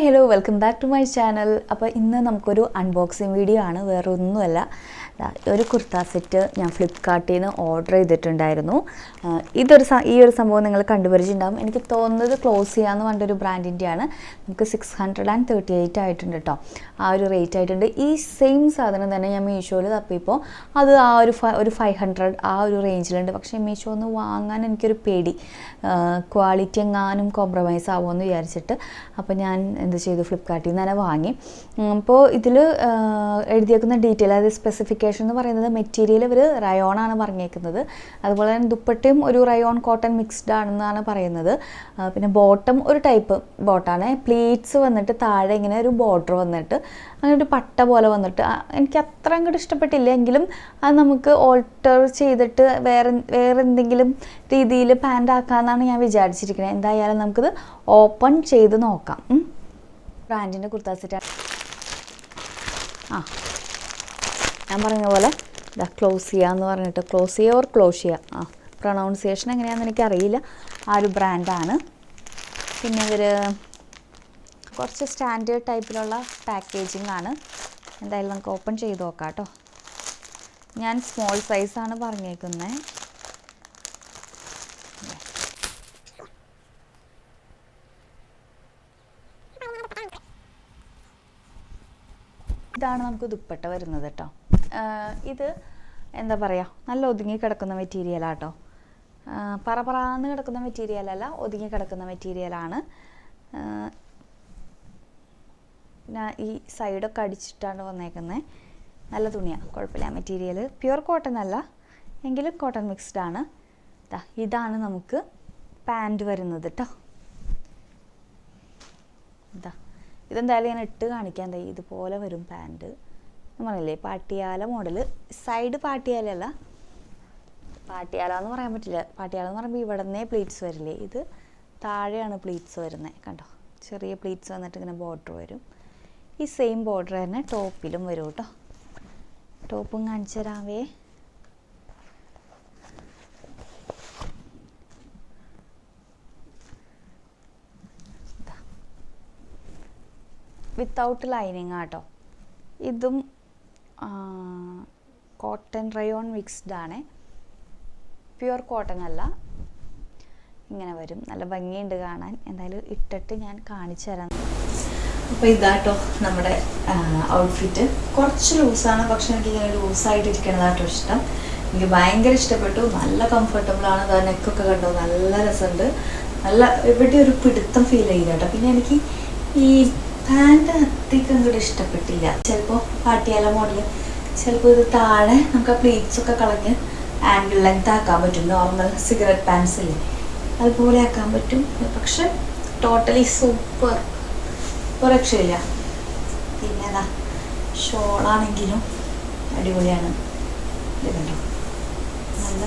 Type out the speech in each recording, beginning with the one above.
Hello welcome back to my channel അപ്പോൾ ഇന്ന് നമുക്കൊരു അൺബോക്സിങ് വീഡിയോ ആണ്. വേറെ ഒന്നുമല്ല ഒരു കുർത്ത സെറ്റ് ഞാൻ ഫ്ലിപ്പ്കാർട്ടിൽ നിന്ന് ഓർഡർ ചെയ്തിട്ടുണ്ടായിരുന്നു. ഇതൊരു ഈ ഒരു സംഭവം നിങ്ങൾ കണ്ടുപരിച്ചിട്ടുണ്ടാകും എനിക്ക് തോന്നുന്നത് ക്ലോസ് ചെയ്യാന്ന് പറഞ്ഞൊരു ബ്രാൻഡിന്റെയാണ് നമുക്ക് six hundred and thirty eight ആയിട്ടുണ്ട് കേട്ടോ ആ ഒരു റേറ്റ് ആയിട്ടുണ്ട്. ഈ സെയിം സാധനം തന്നെ ഞാൻ മീഷോയിൽ തപ്പിയപ്പോൾ അത് ആ ഒരു ഫ- ഒരു ഫൈവ് ഹൺഡ്രഡ് ആ ഒരു റേഞ്ചിലുണ്ട് പക്ഷേ മീഷോ ഒന്ന് വാങ്ങാൻ എനിക്കൊരു പേടി. ക്വാളിറ്റി എങ്ങാനും കോംപ്രമൈസ് ആവുമെന്ന് വിചാരിച്ചിട്ട് അപ്പോൾ ഞാൻ എന്ത് ചെയ്തു? ഫ്ലിപ്കാർട്ടിൽ നിന്ന് തന്നെ വാങ്ങി. അപ്പോൾ ഇതിൽ എഴുതിയേക്കുന്ന ഡീറ്റെയിൽ അതായത് സ്പെസിഫിക്കേഷൻ എന്ന് പറയുന്നത് മെറ്റീരിയൽ ഇവർ റയോണാണ് പറഞ്ഞേക്കുന്നത്. അതുപോലെ തന്നെ ദുപ്പട്ടയും ഒരു റയോൺ കോട്ടൺ മിക്സ്ഡ് ആണെന്നാണ് പറയുന്നത്. പിന്നെ ബോട്ടം ഒരു ടൈപ്പ് ബോട്ടാണ് പ്ലീറ്റ്സ് വന്നിട്ട് താഴെ ഇങ്ങനെ ഒരു ബോർഡർ വന്നിട്ട് അങ്ങനെ ഒരു പട്ട പോലെ വന്നിട്ട്. എനിക്ക് അത്ര അങ്ങോട്ട് ഇഷ്ടപ്പെട്ടില്ല. എങ്കിലും അത് നമുക്ക് ഓൾട്ടർ ചെയ്തിട്ട് വേറെ വേറെ എന്തെങ്കിലും രീതിയിൽ പാന്റ് ആക്കാമെന്നാണ് ഞാൻ വിചാരിച്ചിരിക്കുന്നത് എന്തായാലും നമുക്കിത് ഓപ്പൺ ചെയ്ത് നോക്കാം. ബ്രാൻഡിന്റെ കുർത്താ സെറ്റ് ആ. ഞാൻ പറഞ്ഞ പോലെ ഇതാ ക്ലോസ് ചെയ്യാന്ന് പറഞ്ഞിട്ട് ക്ലോസ് ചെയ്യുക ഓർ ക്ലോസ് ചെയ്യുക. ആ പ്രൊണൗൺസിയേഷൻ എങ്ങനെയാണെന്ന് എനിക്കറിയില്ല. ആ ഒരു ബ്രാൻഡാണ് പിന്നെ ഇവർ കുറച്ച് സ്റ്റാൻഡേർഡ് ടൈപ്പിലുള്ള പാക്കേജിംഗ് ആണ്. എന്തായാലും നമുക്ക് ഓപ്പൺ ചെയ്ത് നോക്കാം കേട്ടോ. ഞാൻ സ്മോൾ സൈസാണ് പറഞ്ഞേക്കുന്നത് ഇതാണ് നമുക്ക് ദുപ്പട്ട വരുന്നത് കേട്ടോ. ഇത് എന്താ പറയുക നല്ല ഒതുങ്ങി കിടക്കുന്ന മെറ്റീരിയലാട്ടോ പറപറാന്ന് കിടക്കുന്ന മെറ്റീരിയലല്ല ഒതുങ്ങി കിടക്കുന്ന മെറ്റീരിയലാണ് ഞാൻ ഈ സൈഡൊക്കെ അടിച്ചിട്ടാണ് വന്നേക്കുന്നത് നല്ല തുണിയാണ് കുഴപ്പമില്ല മെറ്റീരിയൽ പ്യുവർ കോട്ടൺ അല്ല എങ്കിലും കോട്ടൺ മിക്സ്ഡ് ആണ്. ഇതാണ് നമുക്ക് പാന്റ് വരുന്നത് കേട്ടോ ഇതാ ഇതെന്തായാലും ഞാൻ ഇട്ട് കാണിക്കാൻ ഇതുപോലെ വരും പാന്റ് ഞാൻ പറഞ്ഞില്ലേ പാട്ടിയാല മോഡൽ സൈഡ് പാട്ടിയാലല്ല പാട്ടിയാല എന്ന് പറയാൻ പറ്റില്ല. പാട്ടിയാല എന്ന് പറയുമ്പോൾ ഇവിടെ നിന്നേ പ്ലീറ്റ്സ് വരില്ലേ? ഇത് താഴെയാണ് പ്ലീറ്റ്സ് വരുന്നത് കണ്ടോ? ചെറിയ പ്ലീറ്റ്സ് വന്നിട്ട് ഇങ്ങനെ ബോർഡർ വരും. ഈ സെയിം ബോർഡർ തന്നെ ടോപ്പിലും വരും കേട്ടോ. ടോപ്പും കാണിച്ചു തരാവേ. വിത്തൗട്ട് ലൈനിങ് ആട്ടോ ഇതും കോട്ടൺ റയോൺ മിക്സ്ഡ് ആണ്. പ്യുവർ കോട്ടൺ അല്ല. ഇങ്ങനെ വരും. നല്ല ഭംഗിയുണ്ട് കാണാൻ. എന്തായാലും ഇട്ടിട്ട് ഞാൻ കാണിച്ചു തരാം. അപ്പോൾ ഇതാട്ടോ നമ്മുടെ ഔട്ട്ഫിറ്റ് കുറച്ച് ലൂസാണ് പക്ഷെ എനിക്ക് ഇങ്ങനെ ലൂസായിട്ട് ഇരിക്കണതാട്ടോ ഇഷ്ടം. എനിക്ക് ഭയങ്കര ഇഷ്ടപ്പെട്ടു. നല്ല കംഫർട്ടബിൾ ആണ്. അതാ നെക്കൊക്കെ കണ്ടോ? നല്ല രസമുണ്ട്. നല്ല എവിടെ ഒരു പിടുത്തം ഫീൽ ചെയ്യില്ല കേട്ടോ പിന്നെ എനിക്ക് ഈ പാന്റ് അധികം അങ്ങോട്ട് ഇഷ്ടപ്പെട്ടില്ല. ചിലപ്പോൾ പാട്ടിയാല മോഡൽ ചിലപ്പോൾ ഇത് താഴെ നമുക്ക് ആ പ്ലീറ്റ്സ് ഒക്കെ കളഞ്ഞ് ആംഗിൾ ലെങ്ത് ആക്കാൻ പറ്റും. നോർമൽ സിഗരറ്റ് പാൻസ് ഇല്ലേ? അതുപോലെ ആക്കാൻ പറ്റും. പക്ഷെ ടോട്ടലി സൂപ്പർ ഒരു പിന്നെ അതാ ഷോളാണെങ്കിലും അടിപൊളിയാണ്. ഇത് കണ്ടോ? നല്ല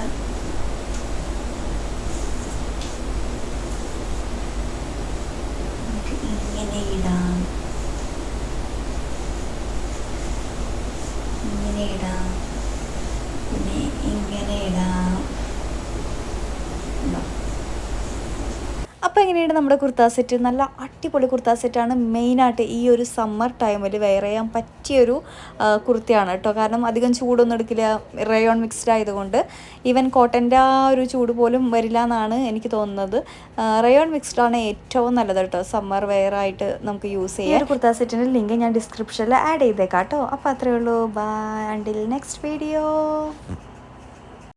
നമുക്ക് ഇങ്ങനെ ഇടാം ഇങ്ങനെ ഇടാം പിന്നെ ഇങ്ങനെ ഇടാം ഉണ്ടോ എങ്ങനെയാണ് നമ്മുടെ കുർത്താ സെറ്റ് നല്ല അടിപൊളി കുർത്താ സെറ്റാണ് മെയിനായിട്ട് ഈ ഒരു സമ്മർ ടൈമിൽ വെയർ ചെയ്യാൻ പറ്റിയൊരു കുർത്തയാണ് കേട്ടോ. കാരണം അധികം ചൂടൊന്നും എടുക്കില്ല. റയോൺ മിക്സ്ഡ് ആയതുകൊണ്ട് ഈവൻ കോട്ടന്റെ ആ ഒരു ചൂട് പോലും വരില്ല എന്നാണ് എനിക്ക് തോന്നുന്നത്. റയോൺ മിക്സ്ഡ് ആണ് ഏറ്റവും നല്ലത് കേട്ടോ. സമ്മർ വെയർ ആയിട്ട് നമുക്ക് യൂസ് ചെയ്യാം കുർത്താ സെറ്റിന്റെ ലിങ്ക് ഞാൻ ഡിസ്ക്രിപ്ഷനിൽ ആഡ് ചെയ്തേക്കാം കേട്ടോ. അപ്പോൾ അത്രയേ ഉള്ളൂ. By until next video